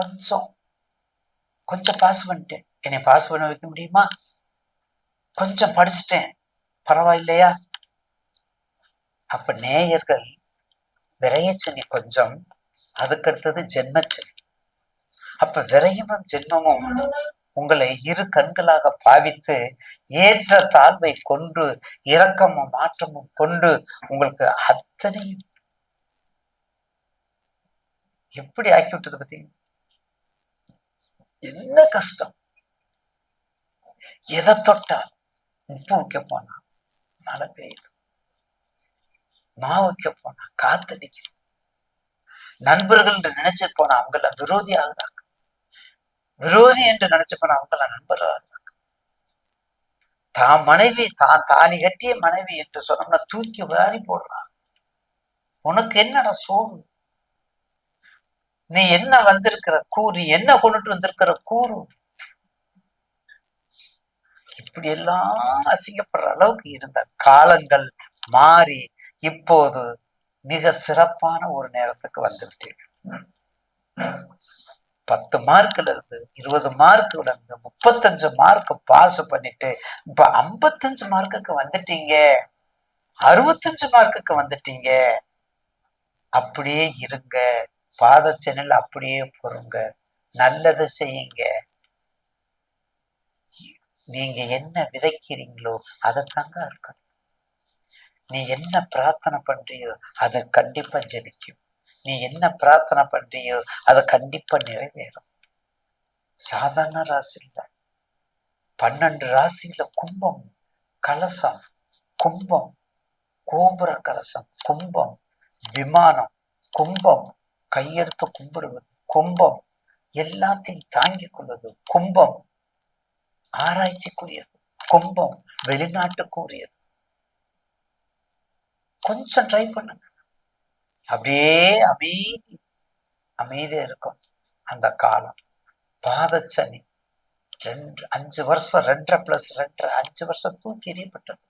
கொஞ்சம் கொஞ்சம் பாஸ் பண்ணிட்டேன் என்னை பாஸ் பண்ண வைக்க முடியுமா கொஞ்சம் படிச்சுட்டேன் பரவாயில்லையா அப்ப நேயர்கள் விரையச்சனி கொஞ்சம் அதுக்கடுத்தது ஜென்மச்சனி அப்ப விரயமும் ஜென்மமும் உங்களை இரு கண்களாக பாவித்து ஏற்ற தாழ்வை கொண்டு இரக்கமும் மாற்றமும் கொண்டு உங்களுக்கு அத்தனையும் எப்படி ஆக்கி விட்டது பார்த்தீங்க என்ன கஷ்டம்? எதை தொட்டால் உப்பு வைக்க போனா மழை பெய்யுது? மா வைக்க போனா காத்தடிக்குது நண்பர்கள் என்று நினைச்சு போனா அவங்கள விரோதி ஆகுறாங்க விரோதி என்று நினைச்சு போனா அவங்கள நண்பர்கள் ஆகுறாங்க தான் மனைவி தான் தாலி கட்டிய மனைவி என்று சொன்னோம்னா தூக்கி வாரி போடுறான் உனக்கு என்னடா சோறு நீ என்ன வந்திருக்கிற கூறு நீ என்ன கொண்டுட்டு வந்திருக்கிற கூறு? இப்படி எல்லாம் அசிங்கப்படுற அளவுக்கு இருந்த காலங்கள் மாறி இப்போது மிக சிறப்பான ஒரு நேரத்துக்கு வந்துவிட்டீர்கள். பத்து மார்க்ல இருந்து இருபது மார்க்குல இருந்து முப்பத்தஞ்சு மார்க் பாஸ் பண்ணிட்டு இப்ப ஐம்பத்தஞ்சு மார்க்குக்கு வந்துட்டீங்க. அறுபத்தஞ்சு மார்க்குக்கு வந்துட்டீங்க. அப்படியே இருங்க. பாதச்சனில் அப்படியே பொறுங்க. நல்லது செய்யுங்க. நீங்க என்ன விதைக்கிறீங்களோ அதைத்தாங்க இருக்கணும். நீ என்ன பிரார்த்தனை பண்றியோ அதை கண்டிப்பா ஜெபிக்கும் நீ என்ன பிரார்த்தனை பண்றியோ அதை கண்டிப்பா நிறைவேறும். சாதாரண ராசி இல்லை. பன்னெண்டு ராசியில கும்பம் கலசம் கும்பம் கோபுர கலசம் கும்பம் விமானம் கும்பம் கையெடுத்து கும்பிடுவது கும்பம். எல்லாத்தையும் தாங்கிக் கொள்வது கும்பம். ஆராய்ச்சிக்குரியது கும்பம். வெளிநாட்டுக்குரியது. கொஞ்சம் ட்ரை பண்ணுங்க. அப்படியே அமைதி அமைதியா இருக்கும் அந்த காலம். பாதச்சனி ரெண்டு அஞ்சு வருஷம் ரெண்டரை பிளஸ் ரெண்டரை அஞ்சு வருஷம் தூக்கி எறியப்பட்டது.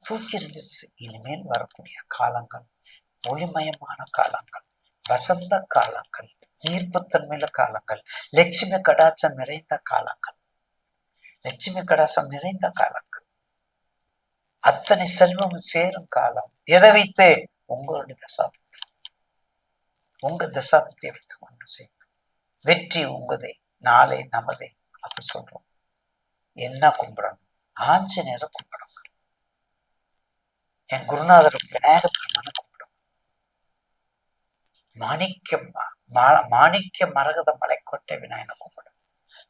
தூக்கி எறிஞ்சிருச்சு. இனிமேல் வரக்கூடிய காலங்கள் ஒளிமயமான காலங்கள். வசந்த காலங்கள் ஈர்ப்புத்தன்மையில காலங்கள் லட்சுமி கடாச்சம் நிறைந்த காலங்கள். லட்சுமி கடாசம் நிறைந்த காலங்கள். அத்தனை செல்வம் சேரும் காலம். எதை வைத்து? உங்களுடைய தசாபக்தி. உங்க தசாபக்தியை வைத்து கொண்டு செய்யும் வெற்றி உங்கதே நாளை நமதே அப்படி சொல்றோம். என்ன கும்பிடணும்? ஆஞ்சநேயரை கும்பிடணும். என் குருநாதர் விநாயக பெருமான மாணிக்க மா- மாணிக்க மரகத மலைக்கோட்டை விநாயகனை கும்பிடும்.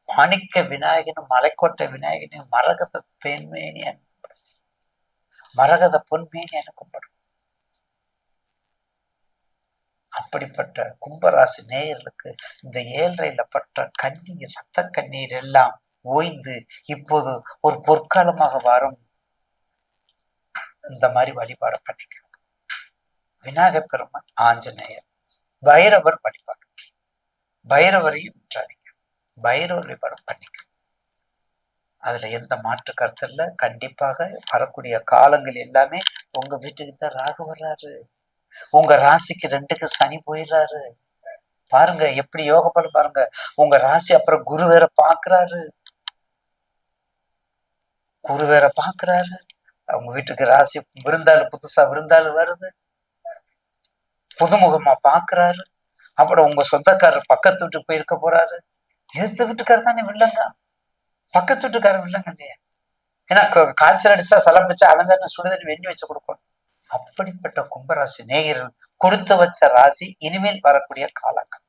மாணிக்க விநாயகனும் மலைக்கோட்டை விநாயகனும் மரகத பெண்மேனி கும்பிடும் மரகத பொன்மேனி கும்பிடும் அப்படிப்பட்ட கும்பராசி நேயர்களுக்கு இந்த ஏழ்றையில பட்ட கண்ணீர் ரத்த கண்ணீர் எல்லாம் ஓய்ந்து இப்போது ஒரு பொற்காலமாக வரும். இந்த மாதிரி வழிபாடு பண்ணிக்கணும் விநாயகப் பெருமான் ஆஞ்சநேயர். பைரவர் வழிபாடு பைரவரையும் விட்டுறாதீங்க பைரவர் வழிபாடு பண்ணிக்க அதுல எந்த மாற்று கருத்து இல்ல. கண்டிப்பாக வரக்கூடிய காலங்கள் எல்லாமே உங்க வீட்டுக்கு தான் ராகு வர்றாரு. உங்க ராசிக்கு ரெண்டுக்கு சனி போயிடுறாரு. பாருங்க எப்படி யோக பலம் பாருங்க. உங்க ராசி அப்புறம் குரு வேற பாக்குறாரு. குரு வேற பாக்குறாரு. அவங்க வீட்டுக்கு ராசி விருந்தாள் புதுசா விருந்தாள் வருது. புதுமுகமா பாக்குறாரு. அப்புறம் உங்க சொந்தக்காரர் பக்கத்து வீட்டுக்கு போயிருக்க போறாரு. எதிர்த்த வீட்டுக்காரர் தானே வில்லங்க? பக்கத்து வீட்டுக்காரர் வில்லங்க இல்லையா? ஏன்னா காய்ச்சல் அடிச்சா சலம் பிடிச்சா அவன் தானே சுடுதண்ணி வெண்ணி வச்சு கொடுக்கணும். அப்படிப்பட்ட கும்பராசி நேயர்கள் கொடுத்து வச்ச ராசி இனிமேல் வரக்கூடிய காலங்கள்